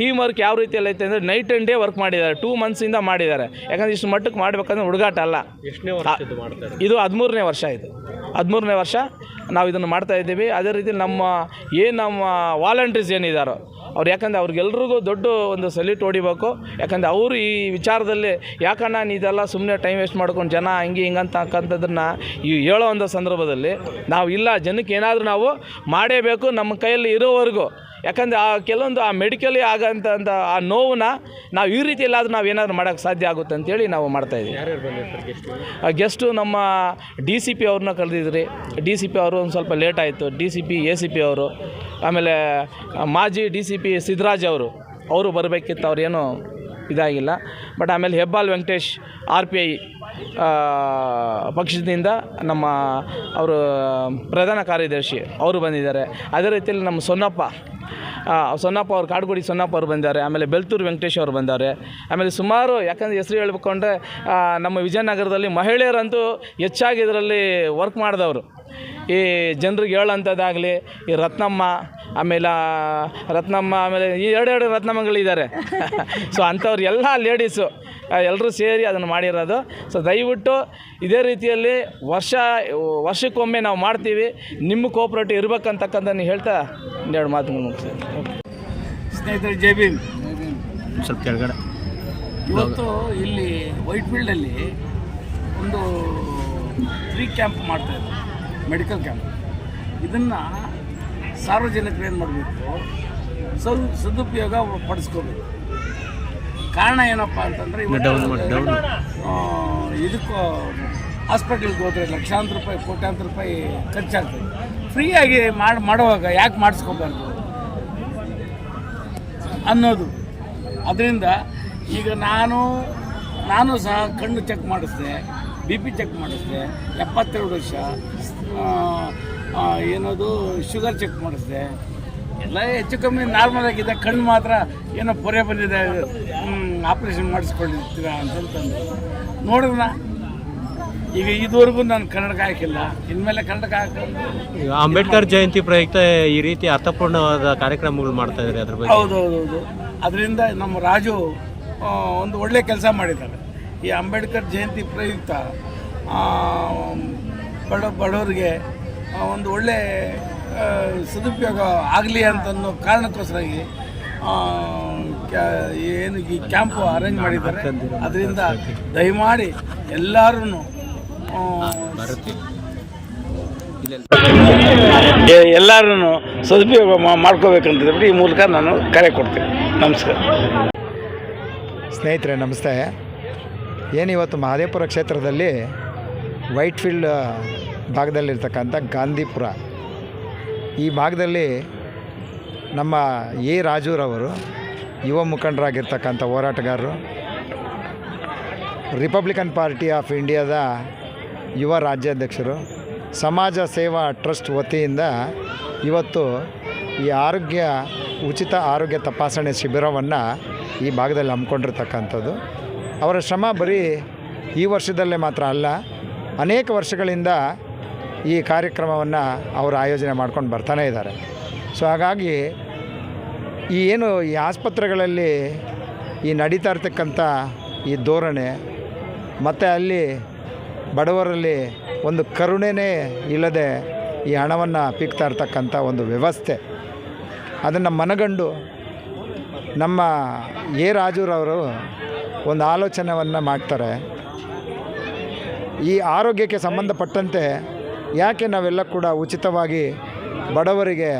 ಟೀಮ್ ವರ್ಕ್ ಯಾವ ರೀತಿಯಲ್ಲಿ ಐತೆ ಅಂದರೆ ನೈಟ್ ಆ್ಯಂಡ್ ಡೇ ವರ್ಕ್ ಮಾಡಿದ್ದಾರೆ. ಟೂ ಮಂತ್ಸಿಂದ ಮಾಡಿದ್ದಾರೆ. ಯಾಕಂದರೆ ಇಷ್ಟು ಮಟ್ಟಕ್ಕೆ ಮಾಡಬೇಕಂದ್ರೆ ಹುಡುಗಾಟ ಅಲ್ಲ. ಎಷ್ಟನೇ ವರ್ಷದ್ದು ಮಾಡ್ತಾರೆ ಇದು ಹದಿಮೂರನೇ ವರ್ಷ ಇದು. ಹದಿಮೂರನೇ ವರ್ಷ ನಾವು ಇದನ್ನು ಮಾಡ್ತಾ ಇದ್ದೀವಿ. ಅದೇ ರೀತಿ ನಮ್ಮ ಏನು ನಮ್ಮ ವಾಲಂಟ್ರೀಸ್ ಏನಿದ್ದಾರೋ ಅವ್ರು ಯಾಕಂದರೆ ಅವ್ರಿಗೆಲ್ರಿಗೂ ದೊಡ್ಡ ಒಂದು ಸಲ್ಯೂಟ್ ಹೊಡಿಬೇಕು. ಯಾಕಂದರೆ ಅವರು ಈ ವಿಚಾರದಲ್ಲಿ, ಯಾಕಣ್ಣ ನೀದೆಲ್ಲ ಸುಮ್ಮನೆ ಟೈಮ್ ವೇಸ್ಟ್ ಮಾಡ್ಕೊಂಡು ಜನ ಹಿಂಗೆ ಹಿಂಗಂತ ಹಾಕಂಥದ್ದನ್ನು ಈ ಹೇಳೋ ಒಂದು ಸಂದರ್ಭದಲ್ಲಿ ನಾವು ಇಲ್ಲ, ಜನಕ್ಕೆ ಏನಾದರೂ ನಾವು ಮಾಡೇಬೇಕು. ನಮ್ಮ ಕೈಯಲ್ಲಿ ಇರೋವರೆಗೂ ಯಾಕಂದರೆ ಆ ಕೆಲವೊಂದು ಆ ಮೆಡಿಕಲಿ ಆಗಂತ ಆ ನೋವನ್ನ ನಾವು ಈ ರೀತಿ ಎಲ್ಲಾದರೂ ನಾವು ಏನಾದರೂ ಮಾಡೋಕ್ಕೆ ಸಾಧ್ಯ ಆಗುತ್ತೆ ಅಂತೇಳಿ ನಾವು ಮಾಡ್ತಾಯಿದ್ದೀವಿ ಗೆಸ್ಟು ನಮ್ಮ ಡಿ ಸಿ ಪಿ ಅವ್ರನ್ನ ಕರೆದಿದ್ರಿ. ಡಿ ಸಿ ಪಿ ಅವರು ಒಂದು ಸ್ವಲ್ಪ ಲೇಟ್ ಆಯಿತು. D C P A C P ಅವರು ಆಮೇಲೆ ಮಾಜಿ ಡಿ ಸಿ ಪಿ ಸಿದ್ದರಾಜ್ ಅವರು ಅವರು ಬರಬೇಕಿತ್ತು ಅವ್ರೇನು ಇದಾಗಿಲ್ಲ. ಬಟ್ ಆಮೇಲೆ Hebbal Venkatesh R P I ಪಕ್ಷದಿಂದ ನಮ್ಮ ಅವರು, ಪ್ರಧಾನ ಕಾರ್ಯದರ್ಶಿ ಅವರು ಬಂದಿದ್ದಾರೆ. ಅದೇ ರೀತಿಯಲ್ಲಿ ನಮ್ಮ ಸೊನ್ನಪ್ಪ ಸೊನ್ನಪ್ಪ ಅವರು, ಕಾಡುಗುಡಿ ಸೊನ್ನಪ್ಪ ಅವರು ಬಂದಿದ್ದಾರೆ. ಆಮೇಲೆ ಬೆಲ್ತೂರು ವೆಂಕಟೇಶ್ ಅವರು ಬಂದಿದ್ದಾರೆ. ಆಮೇಲೆ ಸುಮಾರು, ಯಾಕಂದರೆ ಹೆಸರು ಹೇಳ್ಬೇಕಂದ್ರೆ ನಮ್ಮ ವಿಜಯನಗರದಲ್ಲಿ ಮಹಿಳೆಯರಂತೂ ಹೆಚ್ಚಾಗಿ ಇದರಲ್ಲಿ ವರ್ಕ್ ಮಾಡಿದವರು. ಈ ಜನರಿಗೆ ಹೇಳೋಂಥದ್ದಾಗಲಿ, ಈ ರತ್ನಮ್ಮ ಆಮೇಲೆ ಆ, ರತ್ನಮ್ಮ ಆಮೇಲೆ ಈ ಎರಡೆರಡು ರತ್ನಮ್ಮಗಳಿದ್ದಾರೆ. [LAUGHS] ಸೊ ಅಂಥವ್ರು ಎಲ್ಲ ಲೇಡೀಸು ಎಲ್ಲರೂ ಸೇರಿ ಅದನ್ನು ಮಾಡಿರೋದು. ಸೊ ದಯವಿಟ್ಟು ಇದೇ ರೀತಿಯಲ್ಲಿ ವರ್ಷ ವರ್ಷಕ್ಕೊಮ್ಮೆ ನಾವು ಮಾಡ್ತೀವಿ. ನಿಮ್ಮ ಕೋಪ್ರೇಟಿವ್ ಇರ್ಬೇಕಂತಕ್ಕಂಥ ಹೇಳ್ತಾ ಎರಡು ಮಾತುಗಳು ಮುಗಿಸ್ತೀನಿ. ಸ್ನೇಹಿತರೆ ಜೈ ಭೀಮ್. ಸ್ವಲ್ಪ ಕೆಳಗಡೆ. ಇವತ್ತು ಇಲ್ಲಿ ವೈಟ್ ಫೀಲ್ಡಲ್ಲಿ ಒಂದು ಫ್ರೀ ಕ್ಯಾಂಪ್ ಮಾಡ್ತಾ ಇದ್ದಾರೆ ಮೆಡಿಕಲ್ ಕ್ಯಾಂಪ್ ಇದನ್ನು ಸಾರ್ವಜನಿಕರು ಏನು ಮಾಡಬೇಕು? ಸದ್ ಸದುಪಯೋಗ ಪಡಿಸ್ಕೋಬೇಕು. ಕಾರಣ ಏನಪ್ಪ ಅಂತಂದರೆ ಇದಕ್ಕೂ ಹಾಸ್ಪಿಟಲ್ಗೆ ಹೋದರೆ ಲಕ್ಷಾಂತರ ರೂಪಾಯಿ ಕೋಟ್ಯಾಂತರ ರೂಪಾಯಿ ಖರ್ಚಾಗ್ತದೆ. ಫ್ರೀಯಾಗಿ ಮಾಡಿ ಮಾಡುವಾಗ ಯಾಕೆ ಮಾಡಿಸ್ಕೋಬಾರ್ದು? ಅನ್ನೋದು. ಅದರಿಂದ ಈಗ ನಾನು ನಾನು ಸಹ ಕಣ್ಣು ಚೆಕ್ ಮಾಡಿಸಿದೆ ಬಿ ಪಿ ಚೆಕ್ ಮಾಡಿಸಿದೆ ಎಪ್ಪತ್ತೆರಡು ವರ್ಷ ಏನದು ಶುಗರ್ ಚೆಕ್ ಮಾಡಿಸಿದೆ. ಎಲ್ಲ ಹೆಚ್ಚು ಕಮ್ಮಿ ನಾರ್ಮಲ್ ಆಗಿದೆ ಕಣ್ಣು ಮಾತ್ರ ಏನೋ ಪೊರೆ ಬಂದಿದೆ ಆಪ್ರೇಷನ್ ಮಾಡಿಸ್ಕೊಂಡಿರ್ತೀರಾ ಅಂತಂತಂದು ನೋಡಿದ್ರ ಈಗ ಇದುವರೆಗೂ ನಾನು ಕನ್ನಡಕ ಹಾಕಿಲ್ಲ. ಇನ್ಮೇಲೆ ಕನ್ನಡಕ ಈಗ ಅಂಬೇಡ್ಕರ್ ಜಯಂತಿ ಪ್ರಯುಕ್ತ ಈ ರೀತಿ ಅರ್ಥಪೂರ್ಣವಾದ ಕಾರ್ಯಕ್ರಮಗಳು ಮಾಡ್ತಾ ಇದ್ದಾರೆ ಅದ್ರ ಬಗ್ಗೆ. ಹೌದು ಅದರಿಂದ ನಮ್ಮ ರಾಜು ಒಂದು ಒಳ್ಳೆ ಕೆಲಸ ಮಾಡಿದ್ದಾರೆ. ಈ ಅಂಬೇಡ್ಕರ್ ಜಯಂತಿ ಪ್ರಯುಕ್ತ ಬಡ ಬಡವರಿಗೆ ಒಂದು ಒಳ್ಳೆ ಸದುಪಯೋಗ ಆಗಲಿ ಅಂತನ್ನೋ ಕಾರಣಕ್ಕೋಸ್ಕರಾಗಿ ಏನು ಈ ಕ್ಯಾಂಪು ಅರೇಂಜ್ ಮಾಡಿದ್ದಾರೆ. ಅದರಿಂದ ದಯಮಾಡಿ ಎಲ್ಲರೂ ಎಲ್ಲರೂ ಸದುಪಯೋಗ ಮಾಡ್ಕೋಬೇಕಂತ ಈ ಮೂಲಕ ನಾನು ಕರೆ ಕೊಡ್ತೀನಿ. ನಮಸ್ಕಾರ. ಸ್ನೇಹಿತರೆ ನಮಸ್ತೆ. ಏನು ಇವತ್ತು ಮಹದೇವಪುರ ಕ್ಷೇತ್ರದಲ್ಲಿ ವೈಟ್ ಫೀಲ್ಡ್ ಭಾಗದಲ್ಲಿರ್ತಕ್ಕಂಥ ಗಾಂಧಿಪುರ. ಈ ಭಾಗದಲ್ಲಿ ನಮ್ಮ ಎ ರಾಜೂರವರು ಯುವ ಮುಖಂಡರಾಗಿರ್ತಕ್ಕಂಥ ಹೋರಾಟಗಾರರು ರಿಪಬ್ಲಿಕನ್ ಪಾರ್ಟಿ ಆಫ್ ಇಂಡಿಯಾದ ಯುವ ರಾಜ್ಯಾಧ್ಯಕ್ಷರು, ಸಮಾಜ ಸೇವಾ ಟ್ರಸ್ಟ್ ವತಿಯಿಂದ ಇವತ್ತು ಈ ಆರೋಗ್ಯ, ಉಚಿತ ಆರೋಗ್ಯ ತಪಾಸಣೆ ಶಿಬಿರವನ್ನು ಈ ಭಾಗದಲ್ಲಿ ಹಮ್ಮಿಕೊಂಡಿರ್ತಕ್ಕಂಥದ್ದು. ಅವರ ಶ್ರಮ ಬರೀ ಈ ವರ್ಷದಲ್ಲೇ ಮಾತ್ರ ಅಲ್ಲ, ಅನೇಕ ವರ್ಷಗಳಿಂದ ಈ ಕಾರ್ಯಕ್ರಮವನ್ನು ಅವರು ಆಯೋಜನೆ ಮಾಡ್ಕೊಂಡು ಬರ್ತಾನೇ ಇದ್ದಾರೆ. ಸೊ ಹಾಗಾಗಿ ಈ ಏನು ಈ ಆಸ್ಪತ್ರೆಗಳಲ್ಲಿ ಈ ನಡೀತಾ ಇರ್ತಕ್ಕಂಥ ಈ ಧೋರಣೆ, ಮತ್ತು ಅಲ್ಲಿ ಬಡವರಲ್ಲಿ ಒಂದು ಕರುಣೆನೇ ಇಲ್ಲದೆ ಈ ಹಣವನ್ನು ಪೀಕ್ತಾ ಇರ್ತಕ್ಕಂಥ ಒಂದು ವ್ಯವಸ್ಥೆ. ಅದನ್ನು ಮನಗಂಡು ನಮ್ಮ ಎ ರಾಜೂರವರು ಒಂದು ಆಲೋಚನೆಯನ್ನು ಮಾಡ್ತಾರೆ. ಈ ಆರೋಗ್ಯಕ್ಕೆ ಸಂಬಂಧಪಟ್ಟಂತೆ ಯಾಕೆ ನಾವೆಲ್ಲ ಕೂಡ ಉಚಿತವಾಗಿ ಬಡವರಿಗೆ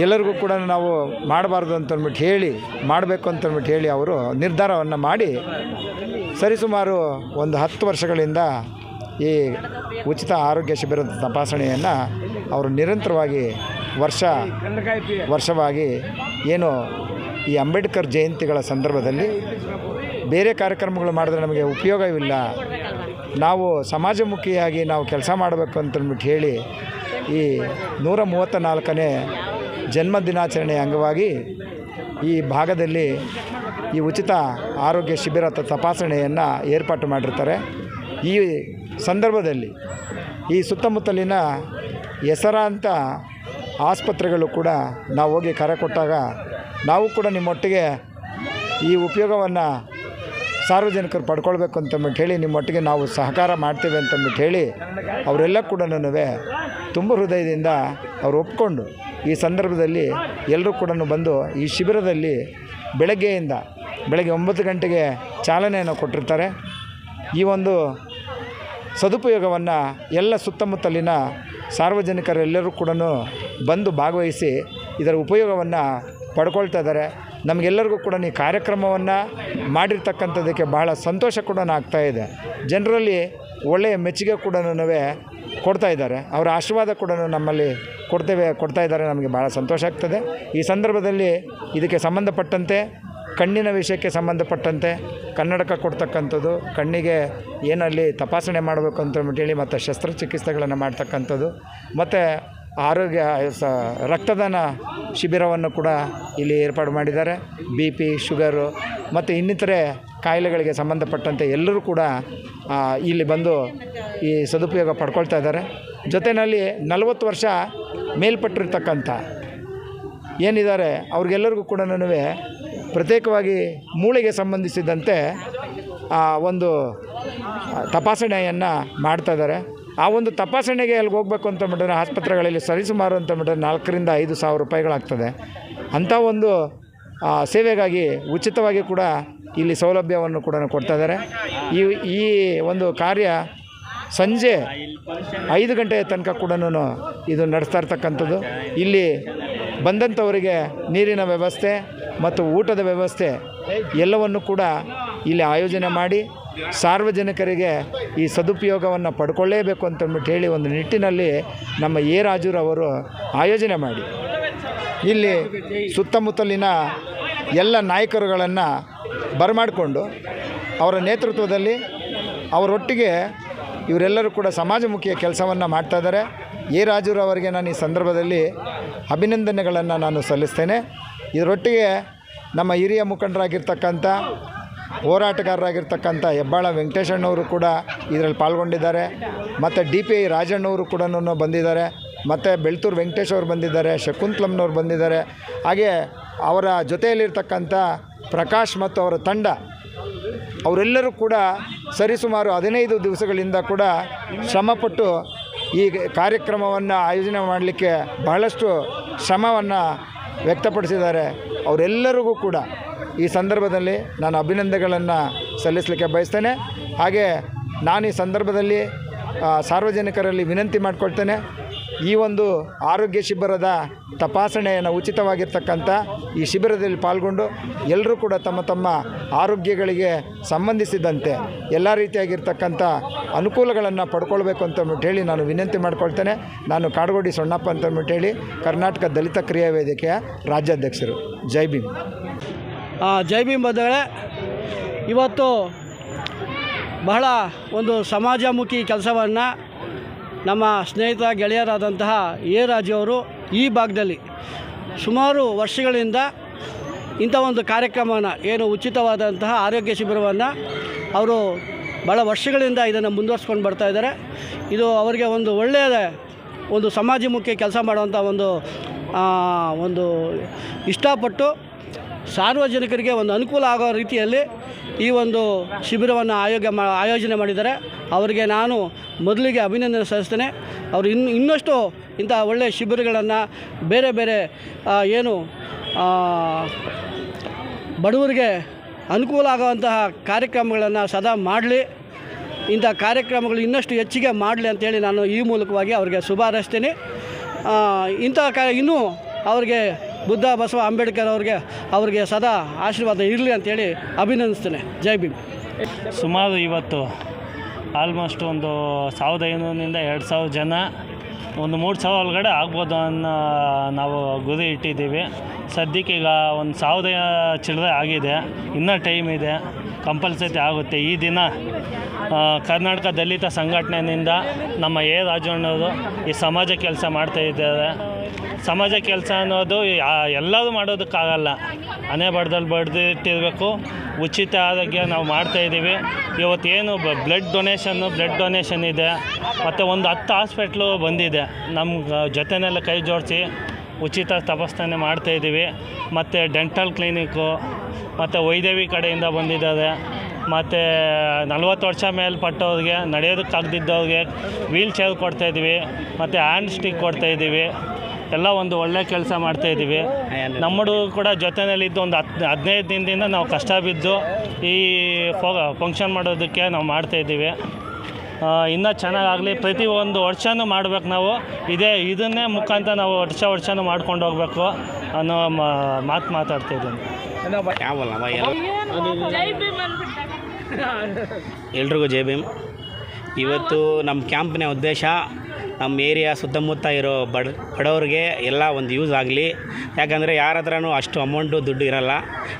ಎಲ್ಲರಿಗೂ ಕೂಡ ನಾವು ಮಾಡಬಾರ್ದು ಅಂತಂದ್ಬಿಟ್ಟು ಹೇಳಿ, ಮಾಡಬೇಕು ಅಂತಂದ್ಬಿಟ್ಟು ಹೇಳಿ ಅವರು ನಿರ್ಧಾರವನ್ನು ಮಾಡಿ ಸರಿಸುಮಾರು ಒಂದು ಹತ್ತು ವರ್ಷಗಳಿಂದ ಈ ಉಚಿತ ಆರೋಗ್ಯ ಶಿಬಿರದ ತಪಾಸಣೆಯನ್ನು ಅವರು ನಿರಂತರವಾಗಿ ವರ್ಷ ವರ್ಷವಾಗಿ ಏನು ಈ ಅಂಬೇಡ್ಕರ್ ಜಯಂತಿಗಳ ಸಂದರ್ಭದಲ್ಲಿ ಬೇರೆ ಕಾರ್ಯಕ್ರಮಗಳು ಮಾಡಿದ್ರೆ ನಮಗೆ ಉಪಯೋಗವಿಲ್ಲ. ನಾವು ಸಮಾಜಮುಖಿಯಾಗಿ ನಾವು ಕೆಲಸ ಮಾಡಬೇಕು ಅಂತಂದ್ಬಿಟ್ಟು ಹೇಳಿ ಈ ನೂರ ಮೂವತ್ತ ನಾಲ್ಕನೇ ಜನ್ಮ ದಿನಾಚರಣೆಯ ಅಂಗವಾಗಿ ಈ ಭಾಗದಲ್ಲಿ ಈ ಉಚಿತ ಆರೋಗ್ಯ ಶಿಬಿರ ತಪಾಸಣೆಯನ್ನು ಏರ್ಪಾಟು ಮಾಡಿರ್ತಾರೆ. ಈ ಸಂದರ್ಭದಲ್ಲಿ ಈ ಸುತ್ತಮುತ್ತಲಿನ ಹೆಸರಾಂತ ಆಸ್ಪತ್ರೆಗಳು ಕೂಡ ನಾವು ಹೋಗಿ ಕರೆ ಕೊಟ್ಟಾಗ ನಾವು ಕೂಡ ನಿಮ್ಮೊಟ್ಟಿಗೆ ಈ ಉಪಯೋಗವನ್ನು ಸಾರ್ವಜನಿಕರು ಪಡ್ಕೊಳ್ಬೇಕು ಅಂತಂದ್ಬಿಟ್ಟು ಹೇಳಿ, ನಿಮ್ಮೊಟ್ಟಿಗೆ ನಾವು ಸಹಕಾರ ಮಾಡ್ತೇವೆ ಅಂತಂದ್ಬಿಟ್ಟು ಹೇಳಿ, ಅವರೆಲ್ಲ ಕೂಡ ತುಂಬ ಹೃದಯದಿಂದ ಅವ್ರು ಒಪ್ಕೊಂಡು ಈ ಸಂದರ್ಭದಲ್ಲಿ ಎಲ್ಲರೂ ಕೂಡ ಬಂದು ಈ ಶಿಬಿರದಲ್ಲಿ ಬೆಳಗ್ಗೆಯಿಂದ ಬೆಳಗ್ಗೆ ಒಂಬತ್ತು ಗಂಟೆಗೆ ಚಾಲನೆಯನ್ನು ಕೊಟ್ಟಿರ್ತಾರೆ. ಈ ಒಂದು ಸದುಪಯೋಗವನ್ನು ಎಲ್ಲ ಸುತ್ತಮುತ್ತಲಿನ ಸಾರ್ವಜನಿಕರೆಲ್ಲರೂ ಕೂಡ ಬಂದು ಭಾಗವಹಿಸಿ ಇದರ ಉಪಯೋಗವನ್ನು ಪಡ್ಕೊಳ್ತಾ ಇದ್ದಾರೆ. ನಮಗೆಲ್ಲರಿಗೂ ಕೂಡ ಈ ಕಾರ್ಯಕ್ರಮವನ್ನು ಮಾಡಿರ್ತಕ್ಕಂಥದ್ದಕ್ಕೆ ಬಹಳ ಸಂತೋಷ ಕೂಡ ಇದೆ. ಜನರಲ್ಲಿ ಒಳ್ಳೆಯ ಮೆಚ್ಚುಗೆ ಕೂಡ ಕೊಡ್ತಾ ಇದ್ದಾರೆ. ಅವರ ಆಶೀರ್ವಾದ ಕೂಡ ನಮ್ಮಲ್ಲಿ ಕೊಡ್ತೇವೆ, ಕೊಡ್ತಾ ಇದ್ದಾರೆ, ನಮಗೆ ಭಾಳ ಸಂತೋಷ ಆಗ್ತದೆ. ಈ ಸಂದರ್ಭದಲ್ಲಿ ಇದಕ್ಕೆ ಸಂಬಂಧಪಟ್ಟಂತೆ, ಕಣ್ಣಿನ ವಿಷಯಕ್ಕೆ ಸಂಬಂಧಪಟ್ಟಂತೆ ಕನ್ನಡಕ ಕೊಡ್ತಕ್ಕಂಥದ್ದು, ಕಣ್ಣಿಗೆ ಏನಲ್ಲಿ ತಪಾಸಣೆ ಮಾಡಬೇಕು ಅಂತ ಹೇಳಿ ಮತ್ತು ಶಸ್ತ್ರಚಿಕಿತ್ಸೆಗಳನ್ನು ಮಾಡ್ತಕ್ಕಂಥದ್ದು, ಮತ್ತು ಆರೋಗ್ಯ, ಸ, ರಕ್ತದಾನ ಶಿಬಿರವನ್ನು ಕೂಡ ಇಲ್ಲಿ ಏರ್ಪಾಡು ಮಾಡಿದ್ದಾರೆ. ಬಿ ಪಿ, ಶುಗರು ಮತ್ತು ಇನ್ನಿತರೆ ಕಾಯಿಲೆಗಳಿಗೆ ಸಂಬಂಧಪಟ್ಟಂತೆ ಎಲ್ಲರೂ ಕೂಡ ಇಲ್ಲಿ ಬಂದು ಈ ಸದುಪಯೋಗ ಪಡ್ಕೊಳ್ತಾ ಇದ್ದಾರೆ. ಜೊತೆಯಲ್ಲಿ ನಲವತ್ತು ವರ್ಷ ಮೇಲ್ಪಟ್ಟಿರ್ತಕ್ಕಂಥ ಏನಿದ್ದಾರೆ, ಅವ್ರಿಗೆಲ್ಲರಿಗೂ ಕೂಡ ಪ್ರತ್ಯೇಕವಾಗಿ ಮೂಳೆಗೆ ಸಂಬಂಧಿಸಿದಂತೆ ಒಂದು ತಪಾಸಣೆಯನ್ನು ಮಾಡ್ತಾ ಇದ್ದಾರೆ. ಆ ಒಂದು ತಪಾಸಣೆಗೆ ಅಲ್ಲಿಗೆ ಹೋಗ್ಬೇಕು ಅಂತ ಬಿಟ್ಟರೆ ಆಸ್ಪತ್ರೆಗಳಲ್ಲಿ ಸರಿಸುಮಾರು ಅಂತ ಬಿಟ್ಟರೆ ನಾಲ್ಕರಿಂದ ಐದು ಸಾವಿರ ರೂಪಾಯಿಗಳಾಗ್ತದೆ. ಅಂಥ ಒಂದು ಸೇವೆಗಾಗಿ ಉಚಿತವಾಗಿ ಕೂಡ ಇಲ್ಲಿ ಸೌಲಭ್ಯವನ್ನು ಕೂಡ ಕೊಡ್ತಾ ಇದ್ದಾರೆ. ಈ ಈ ಒಂದು ಕಾರ್ಯ ಸಂಜೆ ಐದು ಗಂಟೆಯ ತನಕ ಕೂಡ ಇದು ನಡೆಸ್ತಾ ಇರ್ತಕ್ಕಂಥದ್ದು. ಇಲ್ಲಿ ಬಂದಂಥವರಿಗೆ ನೀರಿನ ವ್ಯವಸ್ಥೆ ಮತ್ತು ಊಟದ ವ್ಯವಸ್ಥೆ ಎಲ್ಲವನ್ನು ಕೂಡ ಇಲ್ಲಿ ಆಯೋಜನೆ ಮಾಡಿ ಸಾರ್ವಜನಿಕರಿಗೆ ಈ ಸದುಪಯೋಗವನ್ನು ಪಡ್ಕೊಳ್ಳೇಬೇಕು ಅಂತಂದ್ಬಿಟ್ಟು ಹೇಳಿ ಒಂದು ನಿಟ್ಟಿನಲ್ಲಿ ನಮ್ಮ ಎ ರಾಜುರವರು ಆಯೋಜನೆ ಮಾಡಿ. ಇಲ್ಲಿ ಸುತ್ತಮುತ್ತಲಿನ ಎಲ್ಲ ನಾಯಕರುಗಳನ್ನು ಬರಮಾಡಿಕೊಂಡು ಅವರ ನೇತೃತ್ವದಲ್ಲಿ ಅವರೊಟ್ಟಿಗೆ ಇವರೆಲ್ಲರೂ ಕೂಡ ಸಮಾಜಮುಖಿಯ ಕೆಲಸವನ್ನು ಮಾಡ್ತಾ ಇದ್ದಾರೆ. ಎ ರಾಜುರವರಿಗೆ ನಾನು ಈ ಸಂದರ್ಭದಲ್ಲಿ ಅಭಿನಂದನೆಗಳನ್ನು ನಾನು ಸಲ್ಲಿಸ್ತೇನೆ. ಇದರೊಟ್ಟಿಗೆ ನಮ್ಮ ಹಿರಿಯ ಮುಖಂಡರಾಗಿರ್ತಕ್ಕಂಥ ಹೋರಾಟಗಾರರಾಗಿರ್ತಕ್ಕಂಥ ಹೆಬ್ಬಾಳ ವೆಂಕಟೇಶಣ್ಣವರು ಕೂಡ ಇದರಲ್ಲಿ ಪಾಲ್ಗೊಂಡಿದ್ದಾರೆ. ಮತ್ತು ಡಿ ಪಿ ಐ ರಾಜಣ್ಣವರು ಕೂಡ ಬಂದಿದ್ದಾರೆ. ಮತ್ತು ಬೆಳ್ತೂರು ವೆಂಕಟೇಶ್ ಅವರು ಬಂದಿದ್ದಾರೆ, ಶಕುಂತಲಮ್ನವ್ರು ಬಂದಿದ್ದಾರೆ. ಹಾಗೆ ಅವರ ಜೊತೆಯಲ್ಲಿರ್ತಕ್ಕಂಥ ಪ್ರಕಾಶ್ ಮತ್ತು ಅವರ ತಂಡ, ಅವರೆಲ್ಲರೂ ಕೂಡ ಸರಿಸುಮಾರು ಹದಿನೈದು ದಿವಸಗಳಿಂದ ಕೂಡ ಶ್ರಮಪಟ್ಟು ಈ ಕಾರ್ಯಕ್ರಮವನ್ನು ಆಯೋಜನೆ ಮಾಡಲಿಕ್ಕೆ ಬಹಳಷ್ಟು ಶ್ರಮವನ್ನು ವ್ಯಕ್ತಪಡಿಸಿದ್ದಾರೆ. ಅವರೆಲ್ಲರಿಗೂ ಕೂಡ ಈ ಸಂದರ್ಭದಲ್ಲಿ ನಾನು ಅಭಿನಂದನೆಗಳನ್ನು ಸಲ್ಲಿಸಲಿಕ್ಕೆ ಬಯಸ್ತೇನೆ. ಹಾಗೆ ನಾನು ಈ ಸಂದರ್ಭದಲ್ಲಿ ಸಾರ್ವಜನಿಕರಲ್ಲಿ ವಿನಂತಿ ಮಾಡಿಕೊಳ್ತೇನೆ. ಈ ಒಂದು ಆರೋಗ್ಯ ಶಿಬಿರದ ತಪಾಸಣೆಯನ್ನು ಉಚಿತವಾಗಿರ್ತಕ್ಕಂಥ ಈ ಶಿಬಿರದಲ್ಲಿ ಪಾಲ್ಗೊಂಡು ಎಲ್ಲರೂ ಕೂಡ ತಮ್ಮ ತಮ್ಮ ಆರೋಗ್ಯಗಳಿಗೆ ಸಂಬಂಧಿಸಿದಂತೆ ಎಲ್ಲ ರೀತಿಯಾಗಿರ್ತಕ್ಕಂಥ ಅನುಕೂಲಗಳನ್ನು ಪಡ್ಕೊಳ್ಬೇಕು ಅಂತ ಹೇಳಿ ನಾನು ವಿನಂತಿ ಮಾಡ್ಕೊಳ್ತೇನೆ. ನಾನು ಕಾಡಗೋಡಿ ಸೊಣ್ಣಪ್ಪ ಅಂತ ಹೇಳಿ ಕರ್ನಾಟಕ ದಲಿತ ಕ್ರಿಯಾ ವೇದಿಕೆಯ ರಾಜ್ಯಾಧ್ಯಕ್ಷರು. ಜೈ ಭೀಮ್. ಜೈ ಭೀಮ್ ಬಂಧುಗಳೇ, ಇವತ್ತು ಬಹಳ ಒಂದು ಸಮಾಜಮುಖಿ ಕೆಲಸವನ್ನು ನಮ್ಮ ಸ್ನೇಹಿತ ಗೆಳೆಯರಾದಂತಹ ಎ ರಾಜು ಅವರು ಈ ಭಾಗದಲ್ಲಿ ಸುಮಾರು ವರ್ಷಗಳಿಂದ ಇಂಥ ಒಂದು ಕಾರ್ಯಕ್ರಮವನ್ನು, ಏನು ಉಚಿತವಾದಂತಹ ಆರೋಗ್ಯ ಶಿಬಿರವನ್ನು ಅವರು ಭಾಳ ವರ್ಷಗಳಿಂದ ಇದನ್ನು ಮುಂದುವರ್ಸ್ಕೊಂಡು ಬರ್ತಾ ಇದ್ದಾರೆ. ಇದು ಅವರಿಗೆ ಒಂದು ಒಳ್ಳೆಯ ಒಂದು ಸಮಾಜಮುಖಿ ಕೆಲಸ ಮಾಡುವಂಥ ಒಂದು ಒಂದು ಇಷ್ಟಪಟ್ಟು ಸಾರ್ವಜನಿಕರಿಗೆ ಒಂದು ಅನುಕೂಲ ಆಗೋ ರೀತಿಯಲ್ಲಿ ಈ ಒಂದು ಶಿಬಿರವನ್ನು ಆಯೋಗ ಮಾ ಆಯೋಜನೆ ಮಾಡಿದ್ದಾರೆ. ಅವರಿಗೆ ನಾನು ಮೊದಲಿಗೆ ಅಭಿನಂದನೆ ಸಲ್ಲಿಸ್ತೇನೆ. ಅವರು ಇನ್ನು ಇನ್ನಷ್ಟು ಇಂಥ ಒಳ್ಳೆಯ ಶಿಬಿರಗಳನ್ನು ಬೇರೆ ಬೇರೆ ಏನು ಬಡವರಿಗೆ ಅನುಕೂಲ ಆಗುವಂತಹ ಕಾರ್ಯಕ್ರಮಗಳನ್ನು ಸದಾ ಮಾಡಲಿ. ಇಂಥ ಕಾರ್ಯಕ್ರಮಗಳು ಇನ್ನಷ್ಟು ಹೆಚ್ಚಿಗೆ ಮಾಡಲಿ ಅಂತೇಳಿ ನಾನು ಈ ಮೂಲಕವಾಗಿ ಅವರಿಗೆ ಶುಭ ಹಾರೈಸ್ತೀನಿ. ಇಂಥ ಕ ಇನ್ನೂ ಅವರಿಗೆ ಬುದ್ಧ ಬಸವ ಅಂಬೇಡ್ಕರ್ ಅವ್ರಿಗೆ, ಅವರಿಗೆ ಸದಾ ಆಶೀರ್ವಾದ ಇರಲಿ ಅಂತೇಳಿ ಅಭಿನಂದಿಸ್ತೇನೆ. ಜೈ ಭೀಮ್. ಸುಮಾರು ಇವತ್ತು ಆಲ್ಮೋಸ್ಟ್ ಒಂದು ಸಾವಿರದ ಐನೂರಿಂದ ಎರಡು ಸಾವಿರ ಜನ, ಒಂದು ಮೂರು ಸಾವಿರ ಒಳಗಡೆ ಆಗ್ಬೋದು ಅನ್ನೋ ನಾವು ಗುರಿ ಇಟ್ಟಿದ್ದೀವಿ. ಸದ್ಯಕ್ಕೆ ಈಗ ಒಂದು ಸಾವಿರದ ಚಿಲ್ಲರೆ ಆಗಿದೆ, ಇನ್ನೂ ಟೈಮ್ ಇದೆ ಕಂಪಲ್ಸರಿ ಆಗುತ್ತೆ. ಈ ದಿನ ಕರ್ನಾಟಕ ದಲಿತ ಸಂಘಟನೆಯಿಂದ ನಮ್ಮ ಎ ರಾಜಣ್ಣವರು ಈ ಸಮಾಜ ಕೆಲಸ ಮಾಡ್ತಾ ಇದ್ದಾರೆ. ಸಮಾಜ ಕೆಲಸ ಅನ್ನೋದು ಎಲ್ಲದೂ ಮಾಡೋದಕ್ಕಾಗಲ್ಲ. ಹಣೆ ಬಡ್ದಲ್ಲಿ ಬಡ್ದಿಟ್ಟಿರಬೇಕು ಉಚಿತ ಆರೋಗ್ಯ ನಾವು ಮಾಡ್ತಾಯಿದ್ದೀವಿ ಇವತ್ತೇನು ಬ್ಲಡ್ ಡೊನೇಷನ್ನು ಬ್ಲಡ್ ಡೊನೇಷನ್ ಇದೆ. ಮತ್ತು ಒಂದು ಹತ್ತು ಹಾಸ್ಪಿಟ್ಲು ಬಂದಿದೆ. ನಮ್ಮ ಜೊತೆನೆಲ್ಲ ಕೈ ಜೋಡಿಸಿ ಉಚಿತ ತಪಾಸಣೆ ಮಾಡ್ತಾಯಿದ್ದೀವಿ ಮತ್ತು ಡೆಂಟಲ್ ಕ್ಲಿನಿಕ್ಕು ಮತ್ತು ವೈದೇವಿ ಕಡೆಯಿಂದ ಬಂದಿದ್ದಾರೆ. ಮತ್ತು ನಲ್ವತ್ತು ವರ್ಷ ಮೇಲ್ಪಟ್ಟವ್ರಿಗೆ ನಡೆಯೋದಕ್ಕಾಗದಿದ್ದವ್ರಿಗೆ ವೀಲ್ ಚೇರ್ ಕೊಡ್ತಾಯಿದ್ದೀವಿ ಮತ್ತು ಹ್ಯಾಂಡ್ ಸ್ಟಿಕ್ ಕೊಡ್ತಾಯಿದ್ದೀವಿ ಎಲ್ಲ ಒಂದು ಒಳ್ಳೆ ಕೆಲಸ ಮಾಡ್ತಾ ಇದ್ದೀವಿ. ನಮ್ಮಡು ಕೂಡ ಜೊತೆಯಲ್ಲಿದ್ದು ಒಂದು ಹತ್ತು ಹದಿನೈದು ದಿನದಿಂದ ನಾವು ಕಷ್ಟ ಬಿದ್ದು ಈ ಫಂಕ್ಷನ್ ಮಾಡೋದಕ್ಕೆ ನಾವು ಮಾಡ್ತಾಯಿದ್ದೀವಿ ಇನ್ನೂ ಚೆನ್ನಾಗಾಗಲಿ, ಪ್ರತಿ ಒಂದು ವರ್ಷವೂ ಮಾಡ್ಬೇಕು ನಾವು. ಇದೇ ಇದನ್ನೇ ಮುಖಾಂತರ ನಾವು ವರ್ಷ ವರ್ಷನೂ ಮಾಡ್ಕೊಂಡು ಹೋಗ್ಬೇಕು ಅನ್ನೋ ಮಾತು ಮಾತಾಡ್ತಾಯಿದ್ದೀನಿ ಎಲ್ರಿಗೂ ಜೈ ಭೀಮ್. ಇವತ್ತು ನಮ್ಮ ಕ್ಯಾಂಪ್ನ ಉದ್ದೇಶ ನಮ್ಮ ಏರಿಯಾ ಸುತ್ತಮುತ್ತ ಇರೋ ಬಡ ಬಡವ್ರಿಗೆ ಎಲ್ಲ ಒಂದು ಯೂಸ್ ಆಗಲಿ. ಯಾಕಂದರೆ ಯಾರ ಹತ್ರನೂ ಅಷ್ಟು ಅಮೌಂಟು ದುಡ್ಡು ಇರಲ್ಲ.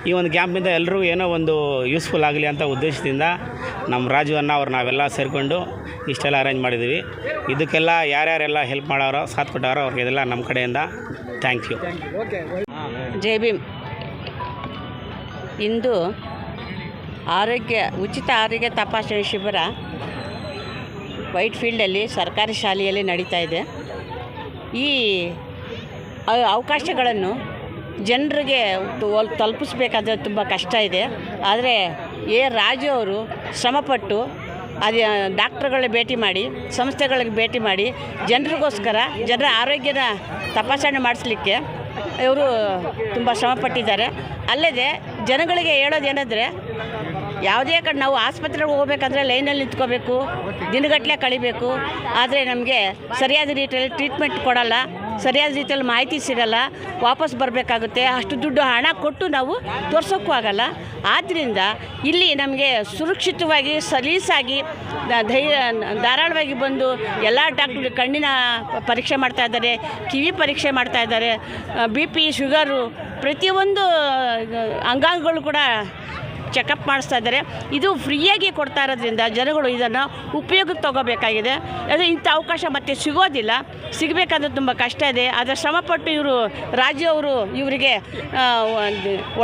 ಈ ಒಂದು ಕ್ಯಾಂಪಿಂದ ಎಲ್ಲರೂ ಏನೋ ಒಂದು ಯೂಸ್ಫುಲ್ ಆಗಲಿ ಅಂತ ಉದ್ದೇಶದಿಂದ ನಮ್ಮ ರಾಜು ಅನ್ನ ಅವ್ರು ನಾವೆಲ್ಲ ಸೇರಿಕೊಂಡು ಇಷ್ಟೆಲ್ಲ ಅರೇಂಜ್ ಮಾಡಿದ್ದೀವಿ. ಇದಕ್ಕೆಲ್ಲ ಯಾರ್ಯಾರೆಲ್ಲ ಹೆಲ್ಪ್ ಮಾಡೋರೋ, ಸಾಥ್ ಕೊಟ್ಟವರೋ ಅವ್ರಿಗೆಲ್ಲ ನಮ್ಮ ಕಡೆಯಿಂದ ಥ್ಯಾಂಕ್ ಯು. ಜೈ ಭೀಮ್. ಇಂದು ಆರೋಗ್ಯ, ಉಚಿತ ಆರೋಗ್ಯ ತಪಾಸಣೆ ಶಿಬಿರ ವೈಟ್ ಫೀಲ್ಡಲ್ಲಿ ಸರ್ಕಾರಿ ಶಾಲೆಯಲ್ಲಿ ನಡೀತಾ ಇದೆ. ಈ ಅವಕಾಶಗಳನ್ನು ಜನರಿಗೆ ತಲುಪಿಸ್ಬೇಕಾದ್ರೆ ತುಂಬ ಕಷ್ಟ ಇದೆ. ಆದರೆ ಎ, ರಾಜು ಅವರು ಶ್ರಮಪಟ್ಟು ಅದೇ ಡಾಕ್ಟ್ರುಗಳಿಗೆ ಭೇಟಿ ಮಾಡಿ, ಸಂಸ್ಥೆಗಳಿಗೆ ಭೇಟಿ ಮಾಡಿ, ಜನರಿಗೋಸ್ಕರ ಜನರ ಆರೋಗ್ಯದ ತಪಾಸಣೆ ಮಾಡಿಸ್ಲಿಕ್ಕೆ ಇವರು ತುಂಬ ಶ್ರಮಪಟ್ಟಿದ್ದಾರೆ. ಅಲ್ಲದೆ ಜನಗಳಿಗೆ ಹೇಳೋದೇನೆಂದರೆ ಯಾವುದೇ ಕಡೆ ನಾವು ಆಸ್ಪತ್ರೆಗೆ ಹೋಗ್ಬೇಕಂದ್ರೆ ಲೈನಲ್ಲಿ ನಿಂತ್ಕೋಬೇಕು ದಿನಗಟ್ಟಲೆ ಕಳಿಬೇಕು. ಆದರೆ ನಮಗೆ ಸರಿಯಾದ ರೀತಿಯಲ್ಲಿ ಟ್ರೀಟ್ಮೆಂಟ್ ಕೊಡಲ್ಲ, ಸರಿಯಾದ ರೀತಿಯಲ್ಲಿ ಮಾಹಿತಿ ಸಿಗಲ್ಲ, ವಾಪಸ್ ಬರಬೇಕಾಗುತ್ತೆ. ಅಷ್ಟು ದುಡ್ಡು ಹಣ ಕೊಟ್ಟು ನಾವು ತೋರ್ಸೋಕ್ಕೂ ಆಗಲ್ಲ. ಆದ್ದರಿಂದ ಇಲ್ಲಿ ನಮಗೆ ಸುರಕ್ಷಿತವಾಗಿ, ಸಲೀಸಾಗಿ ಧೈರ್ಯ, ಧಾರಾಳವಾಗಿ ಬಂದು ಎಲ್ಲ ಡಾಕ್ಟ್ರು ಕಣ್ಣಿನ ಪರೀಕ್ಷೆ ಮಾಡ್ತಾ ಇದ್ದಾರೆ, ಕಿವಿ ಪರೀಕ್ಷೆ ಮಾಡ್ತಾ ಇದ್ದಾರೆ ಬಿ ಪಿ ಶುಗರು ಪ್ರತಿಯೊಂದು ಅಂಗಾಂಗಗಳು ಕೂಡ ಚೆಕಪ್ ಮಾಡಿಸ್ತಾ ಇದ್ದಾರೆ. ಇದು ಫ್ರೀಯಾಗಿ ಕೊಡ್ತಾ ಇರೋದ್ರಿಂದ ಜನಗಳು ಇದನ್ನು ಉಪಯೋಗಕ್ಕೆ ತಗೋಬೇಕಾಗಿದೆ. ಅದೇ ಇಂಥ ಅವಕಾಶ ಮತ್ತೆ ಸಿಗೋದಿಲ್ಲ. ಸಿಗಬೇಕಂದ್ರೆ ತುಂಬ ಕಷ್ಟ ಇದೆ. ಆದರೆ ಶ್ರಮಪಟ್ಟು ಇವರು ರಾಜ್ಯವರು ಇವರಿಗೆ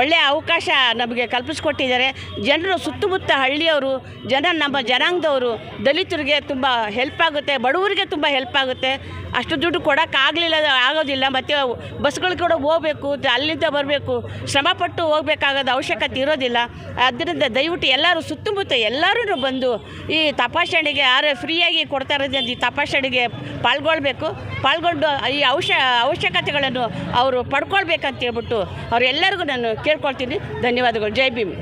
ಒಳ್ಳೆಯ ಅವಕಾಶ ನಮಗೆ ಕಲ್ಪಿಸ್ಕೊಟ್ಟಿದ್ದಾರೆ. ಜನರು ಸುತ್ತಮುತ್ತ ಹಳ್ಳಿಯವರು, ಜನ ನಮ್ಮ ಜನಾಂಗದವರು ದಲಿತರಿಗೆ ತುಂಬ ಹೆಲ್ಪ್ ಆಗುತ್ತೆ. ಬಡವರಿಗೆ ತುಂಬ ಹೆಲ್ಪ್ ಆಗುತ್ತೆ. ಅಷ್ಟು ದುಡ್ಡು ಕೊಡೋಕ್ಕಾಗಲಿಲ್ಲ ಆಗೋದಿಲ್ಲ. ಮತ್ತು ಬಸ್ಗಳು ಕೂಡ ಹೋಗಬೇಕು, ಅಲ್ಲಿಂದ ಬರಬೇಕು. ಶ್ರಮಪಟ್ಟು ಹೋಗಬೇಕಾಗೋದು ಅವಶ್ಯಕತೆ ಇರೋದಿಲ್ಲ. ಆದ್ದರಿಂದ ದಯವಿಟ್ಟು ಎಲ್ಲರೂ ಸುತ್ತಮುತ್ತ ಎಲ್ಲರೂ ಬಂದು ಈ ತಪಾಸಣೆಗೆ ಯಾರು ಫ್ರೀಯಾಗಿ ಕೊಡ್ತಾ ಇರೋದ್ರಿಂದ ಈ ತಪಾಸಣೆಗೆ ಪಾಲ್ಗೊಳ್ಬೇಕು. ಪಾಲ್ಗೊಂಡು ಈ ಅವಶ್ಯ ಅವಶ್ಯಕತೆಗಳನ್ನು ಅವರು ಪಡ್ಕೊಳ್ಬೇಕಂತ ಹೇಳ್ಬಿಟ್ಟು ಅವರೆಲ್ಲರಿಗೂ ನಾನು ಕೇಳ್ಕೊಳ್ತೀನಿ. ಧನ್ಯವಾದಗಳು. ಜೈ ಭೀಮ್.